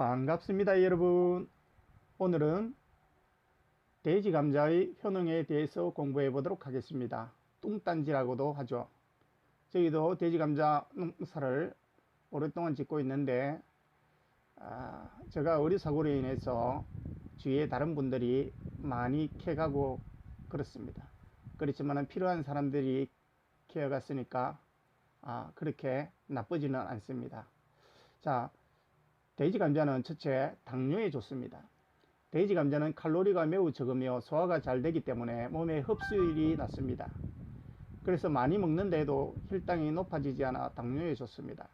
반갑습니다 여러분. 오늘은 돼지 감자의 효능에 대해서 공부해 보도록 하겠습니다. 뚱딴지라고도 하죠. 저희도 돼지 감자 농사를 오랫동안 짓고 있는데 아, 제가 어리사고로 인해서 주위에 다른 분들이 많이 캐가고 그렇습니다. 그렇지만 필요한 사람들이 캐어갔으니까 아, 그렇게 나쁘지는 않습니다. 자 돼지 감자는 첫째 당뇨에 좋습니다. 돼지 감자는 칼로리가 매우 적으며 소화가 잘 되기 때문에 몸의 흡수율이 낮습니다. 그래서 많이 먹는데도 혈당이 높아지지 않아 당뇨에 좋습니다.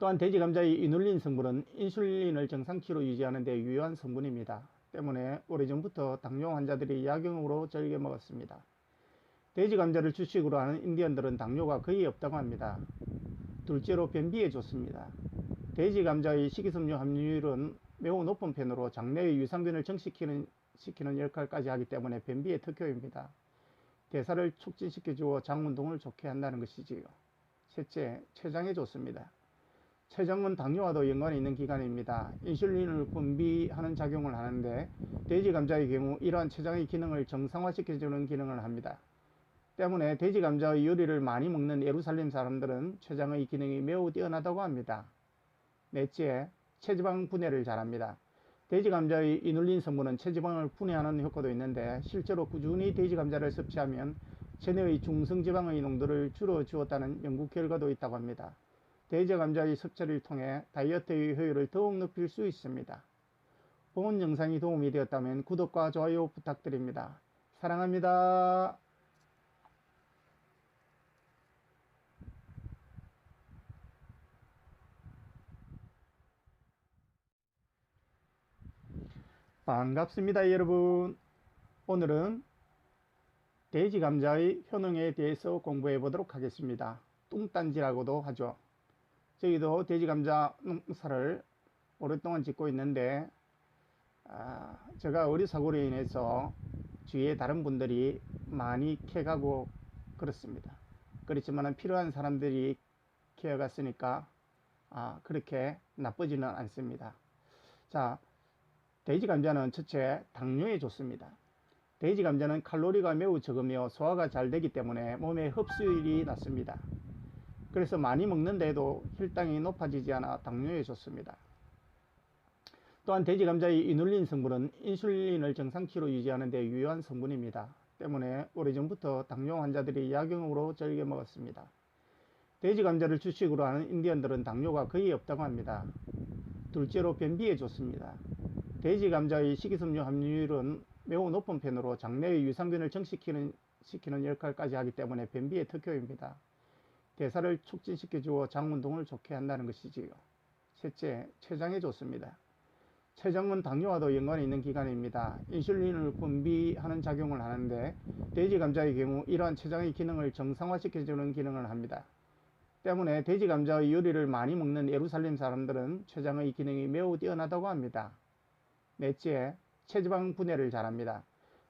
또한 돼지 감자의 이눌린 성분은 인슐린을 정상키로 유지하는 데 유효한 성분입니다. 때문에 오래전부터 당뇨 환자들이 약용으로 즐겨 먹었습니다. 돼지 감자를 주식으로 하는 인디언들은 당뇨가 거의 없다고 합니다. 둘째로 변비에 좋습니다. 돼지 감자의 식이섬유 함유율은 매우 높은 편으로 장내의 유산균을 정식시키는 시키는 역할까지 하기 때문에 변비에 특효입니다. 대사를 촉진시켜 주어 장 운동을 좋게 한다는 것이지요. 셋째, 췌장에 좋습니다. 췌장은 당뇨와도 연관이 있는 기관입니다. 인슐린을 분비하는 작용을 하는데 돼지 감자의 경우 이러한 췌장의 기능을 정상화시켜주는 기능을 합니다. 때문에 돼지 감자의 요리를 많이 먹는 예루살렘 사람들은 췌장의 기능이 매우 뛰어나다고 합니다. 넷째, 체지방 분해를 잘합니다. 돼지 감자의 이눌린 성분은 체지방을 분해하는 효과도 있는데 실제로 꾸준히 돼지 감자를 섭취하면 체내의 중성지방의 농도를 줄여주었다는 연구 결과도 있다고 합니다. 돼지 감자의 섭취를 통해 다이어트의 효율을 더욱 높일 수 있습니다. 본 영상이 도움이 되었다면 구독과 좋아요 부탁드립니다. 사랑합니다. 반갑습니다 여러분. 오늘은 돼지 감자의 효능에 대해서 공부해 보도록 하겠습니다. 뚱딴지라고도 하죠. 저희도 돼지 감자 농사를 오랫동안 짓고 있는데 아, 제가 어리사고로 인해서 주위에 다른 분들이 많이 캐가고 그렇습니다. 그렇지만 필요한 사람들이 캐어갔으니까 아, 그렇게 나쁘지는 않습니다. 자 돼지 감자는 첫째 당뇨에 좋습니다. 돼지 감자는 칼로리가 매우 적으며 소화가 잘 되기 때문에 몸의 흡수율이 낮습니다. 그래서 많이 먹는데도 혈당이 높아지지 않아 당뇨에 좋습니다. 또한 돼지 감자의 이눌린 성분은 인슐린을 정상키로 유지하는 데 유효한 성분입니다. 때문에 오래전부터 당뇨 환자들이 약용으로 즐겨 먹었습니다. 돼지 감자를 주식으로 하는 인디언들은 당뇨가 거의 없다고 합니다. 둘째로 변비에 좋습니다. 돼지 감자의 식이섬유 함유율은 매우 높은 편으로 장내의 유산균을 정식시키는 시키는 역할까지 하기 때문에 변비에 특효입니다. 대사를 촉진시켜 주어 장 운동을 좋게 한다는 것이지요. 셋째, 췌장에 좋습니다. 췌장은 당뇨와도 연관이 있는 기관입니다. 인슐린을 분비하는 작용을 하는데 돼지 감자의 경우 이러한 췌장의 기능을 정상화시켜주는 기능을 합니다. 때문에 돼지 감자의 요리를 많이 먹는 예루살렘 사람들은 췌장의 기능이 매우 뛰어나다고 합니다. 넷째, 체지방 분해를 잘합니다.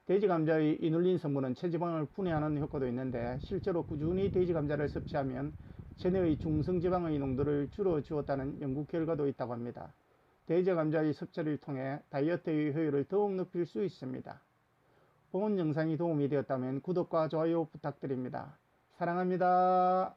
돼지 감자의 이눌린 성분은 체지방을 분해하는 효과도 있는데 실제로 꾸준히 돼지 감자를 섭취하면 체내의 중성지방의 농도를 줄여주었다는 연구 결과도 있다고 합니다. 돼지 감자의 섭취를 통해 다이어트의 효율을 더욱 높일 수 있습니다. 본 영상이 도움이 되었다면 구독과 좋아요 부탁드립니다. 사랑합니다.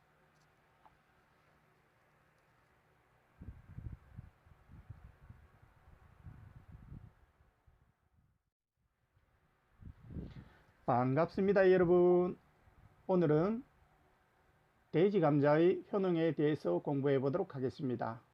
반갑습니다 여러분. 오늘은 돼지 감자의 효능에 대해서 공부해 보도록 하겠습니다